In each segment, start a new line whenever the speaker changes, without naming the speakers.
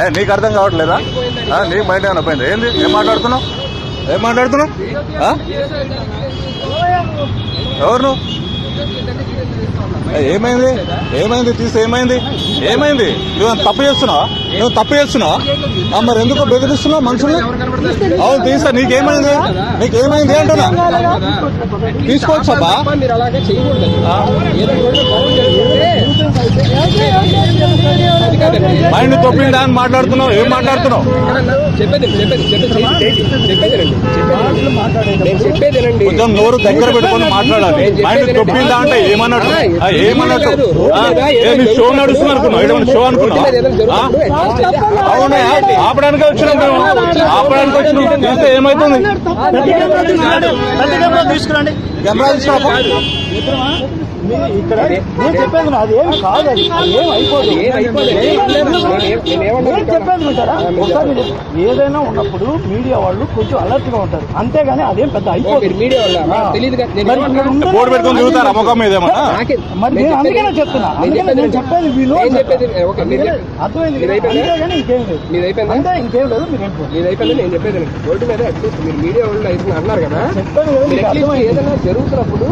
ఏ, నీకు అర్థం కావట్లేదా? నీకు మైండ్ ఏమైనా పోయింది? ఏంది? ఏం మాట్లాడుతున్నావు? ఏం మాట్లాడుతున్నావు? ఎవరు నువ్వు? ఏమైంది? ఏమైంది? తీసి ఏమైంది? ఏమైంది? నువ్వు తప్పు చేస్తున్నావా? నువ్వు తప్పు చేస్తున్నావా? మరి ఎందుకు బెదిరిస్తున్నావు మనుషుల్ని? అవును తీసా నీకేమైంది? నీకేమైంది అంటున్నా? తీసుకోవచ్చబ్బా
మీరు
మైండ్ తొప్పిందా అని మాట్లాడుతున్నావు? ఏం మాట్లాడుతున్నావు? కొంచెం నోరు దగ్గర పెట్టుకొని మాట్లాడాలి. మైండ్ తొప్పిందా అంటే ఏమన్నట్టు? ఆ, ఏమన్నట్టు? షో నడుస్తుంది అనుకున్నావు? ఏమైనా షో అనుకున్నావు? అవునా? ఆపడానికి వచ్చినాం మేము. ఆపడానికి వచ్చినాం. చేస్తే ఏమైతుంది?
తీసుకురండి. ఇక్కడ నేను చెప్పేది అది. ఏమి కాదు. అది ఏం అయిపోదు.
ఏం. నేనేం-
చెప్పేది వింటారా? ఒకసారి ఏదైనా ఉన్నప్పుడు మీడియా వాళ్ళు కొంచెం అలర్ట్గా ఉంటారు. అంతేగాని అదేం పెద్ద
ఓ,
అయిపోదు.
మీరు మీడియా వల్ల
ఆ.
తెలియదు కదా నేను
అందుకనే చెప్తున్నా.
నేను
అందుకనే నేను చెప్పేది
చెప్పేది-
అర్థమైంది? అంతేగాని ఇంకేం లేదు? అంతే ఇంకేం లేదు మీరు వెళ్ళిపోండి.
మీది అయిపోయింది నేను చెప్పేది రోడ్డు మీద మీరు మీడియా వాళ్ళు అయితే అన్నారు కదా.
చెప్పాను
ఏదైనా జరుగుతున్నప్పుడు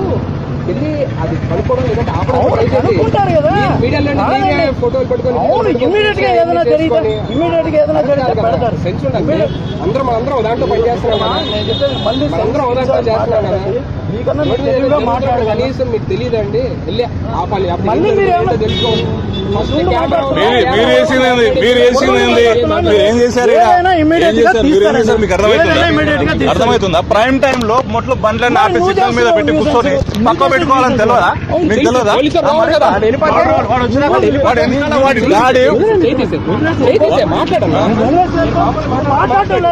వెళ్ళి అది కనుక్కోవడం లేదంటే ఆపడం
కదా.
ఫోటోలు పెట్టుకొని
అవును
ఇమీడియట్గా
ఏదైనా జరిగితే
చేసుకొని
ఇమీడియట్గా ఏదైనా జరిగితే. పెడతారు.
సెన్స్ ఉండాలి. అందరం అందరం దాంట్లో పనిచేస్తున్నాం
మళ్ళీ
దాంట్లో చేస్తున్నాం కదా.
మీకన్నా మాట్లాడగలరు
కనీసం మీకు తెలియదండి. వెళ్ళి ఆపాలి.
మళ్ళీ మీరు
జరుగుతుందో
ఏమన్నా-
మీరు ఏంది? మీరు ఏంది? మీరు ఏం చేశారు? మీకు అర్థమవుతుందా. అర్థమవుతుందా ప్రైమ్ టైమ్లో మొట్లు బండ్లన్నీ ఆపి సిగ్నల్ మీద పెట్టి కూర్చొని. పక్క పెట్టుకోవాలని. తెలియదా మీకు. తెలియదా.
వాడు
వాడు- వాడు
వాడు
వాడు వాడి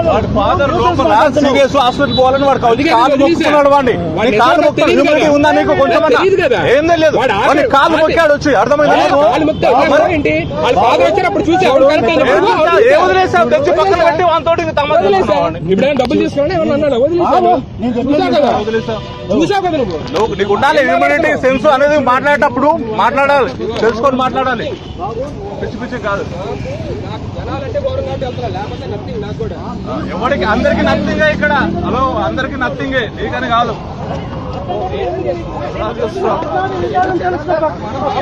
వాడి ఫాదర్ లోపల సీరియస్ హాస్పిటల్ పోవాలని వాడు కాలు
నేను
మొక్కుతున్నాడు వాడిని నీ కాలు మొక్కుతాడు హ్యూమిలిటీ. ఉందా నీకు కొంచెం. ఏం తెలియదు
వాడు
కాలు మొక్కాడు వచ్చి అర్థమైందా మరి
ఏంటి? వాళ్ళ ఫాదర్ వచ్చినప్పుడు చూసి ఎవరు కరెక్ట్ అయినప్పుడు
ఏమంటా? ఏ వదిలేసావు తెచ్చి పక్కన పెట్టి వానితోటి తమ
ఇప్పుడు ఏమైనా డబ్బులు తీసుకున్నా ఏమన్నా అన్నాడు? వదిలేసాను
నేను చెప్పేది
చూసావు కదా?
వదిలేసావు
చూసావు కదా నువ్వు?
నువ్వు నీకు ఉండాలి హ్యూమిలిటీ సెన్స్ అనేది మాట్లాడేటప్పుడు మాట్లాడాలి. తెలుసుకొని మాట్లాడాలి. పిచ్చి పిచ్చి కాదు.
జనాలంటే
ఎవరికి? అందరికి నథింగ్ ఇక్కడ? హలో అందరికి నథింగ్ నీకని కాదు.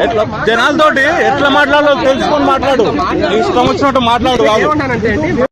ఎట్లా? జనాలతోటి ఎట్లా మాట్లాడాలో తెలుసుకొని మాట్లాడు. ఇష్టం వచ్చినట్టు మాట్లాడు